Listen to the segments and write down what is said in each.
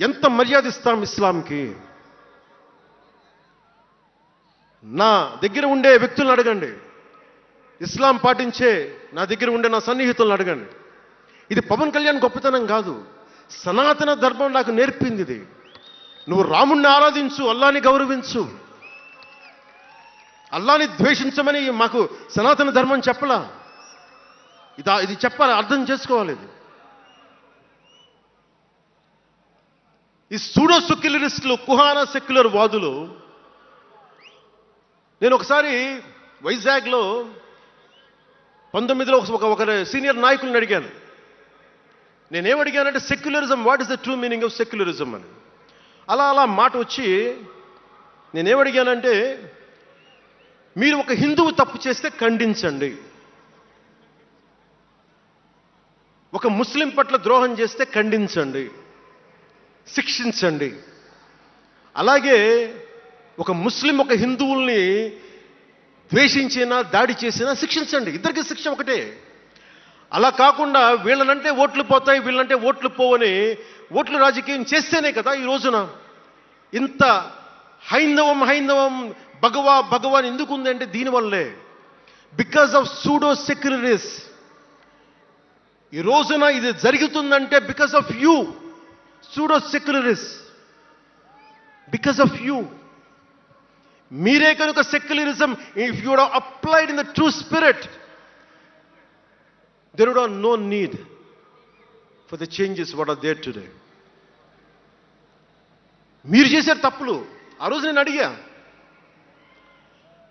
ఎంత మర్యాద ఇస్తాం ఇస్లాంకి? నా దగ్గర ఉండే వ్యక్తులను అడగండి. ఇస్లాం పాటించే నా దగ్గర ఉండే నా సన్నిహితులను అడగండి. ఇది పవన్ కళ్యాణ్ గొప్పతనం కాదు. సనాతన ధర్మం నాకు నేర్పింది ఇది. నువ్వు రాముణ్ణి ఆరాధించు అల్లాని గౌరవించు. అల్లాని ద్వేషించమని మాకు సనాతన ధర్మం చెప్పలా? ఇదా ఇది చెప్పాలి? అర్థం చేసుకోవాలి ఇది. ఈ సూడో సెక్యులరిస్టులు కుహాన సెక్యులర్ వాదులు నేను ఒకసారి వైజాగ్లో పంతొమ్మిదిలో ఒక ఒక సీనియర్ నాయకులను అడిగాను. నేనేం అడిగానంటే secularism what is the true meaning of secularism అని. అలా అలా మాట వచ్చి నేనేం అడిగానంటే మీరు ఒక హిందువు తప్పు చేస్తే ఖండించండి. ఒక ముస్లిం పట్ల ద్రోహం చేస్తే ఖండించండి. శిక్షించండి. అలాగే ఒక ముస్లిం ఒక హిందువుల్ని ద్వేషించినా దాడి చేసినా శిక్షించండి. ఇద్దరికి శిక్ష ఒకటే. అలా కాకుండా వీళ్ళనంటే ఓట్లు పోతాయి వీళ్ళంటే ఓట్లు పోవని ఓట్లు రాజకీయం చేస్తేనే కదా ఈ రోజున. ఇంత హైందవం హైందవం భగవా భగవాన్ ఎందుకు ఉందంటే దీనివల్లే. Because of pseudo secularists. ఈ రోజున ఇది జరుగుతుందంటే because of you. Pseudo secularists because of you మీరే కనుక secularism if you applied in the true spirit there would no need for the changes what are there today మీరు చేశారు తప్పులు ఆ రోజు నేను అడిగా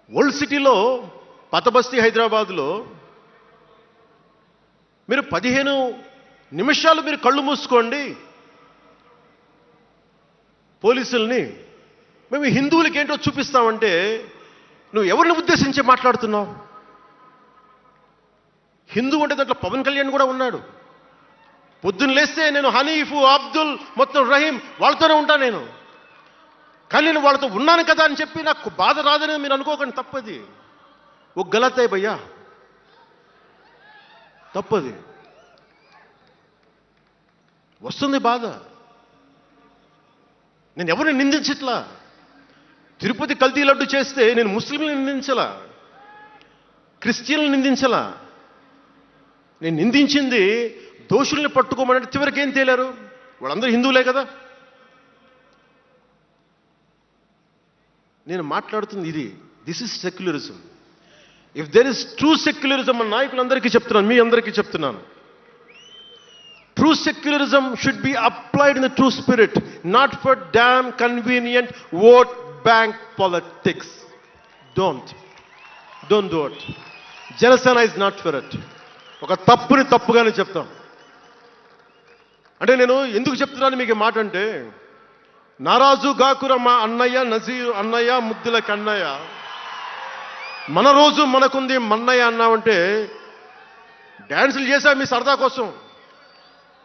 ఓల్డ్ సిటీలో పతబస్తీ హైదరాబాద్లో మీరు పదిహేను నిమిషాలు మీరు కళ్ళు మూసుకోండి పోలీసుల్ని మేము హిందువులకి ఏంటో చూపిస్తామంటే నువ్వు ఎవరిని ఉద్దేశించి మాట్లాడుతున్నావు? హిందూ అంటే దాంట్లో పవన్ కళ్యాణ్ కూడా ఉన్నాడు. పొద్దున్న లేస్తే నేను హనీఫ్ అబ్దుల్ మొత్తం రహీం వాళ్ళతోనే ఉంటాను నేను. కానీ నేను వాళ్ళతో ఉన్నాను కదా అని చెప్పి నాకు బాధ రాదని మీరు అనుకోకండి తప్పది. ఓ గలతే భయ్యా. తప్పది. వస్తుంది బాధ. నేను ఎవరిని నిందించట్లా? తిరుపతి కల్తీ లడ్డు చేస్తే నేను ముస్లింలను నిందించలా? క్రిస్టియన్లు నిందించలా? నేను నిందించింది దోషుల్ని పట్టుకోమని చివరికి ఏం తేలారు? వాళ్ళందరూ హిందువులే కదా? నేను మాట్లాడుతుంది ఇది. This is secularism if there is true secularism మన నాయకులందరికీ చెప్తున్నాను మీ అందరికీ చెప్తున్నాను. True secularism should be applied in the true spirit not for damn convenient vote bank politics don't don't do it Janasena is not for it ఒక తప్పుని తప్పుగానే చెప్తాం. అంటే నేను ఎందుకు చెప్తున్నాను మీకు మాట అంటే నారాజు గాకుర మా అన్నయ్య నజీర్ అన్నయ్య ముద్దుల కన్నయ్య. మన రోజు మనకుంది మన్నయ్య అన్నామంటే డ్యాన్సులు చేశా మీ సరదా కోసం.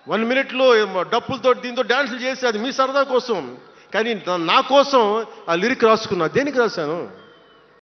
వన్ మినిట్లో డప్పులతో దీంతో డ్యాన్సులు చేసి అది మీ సరదా కోసం. కానీ నా- కోసం ఆ లిరిక్ రాసుకున్నా. దేనికి రాశాను?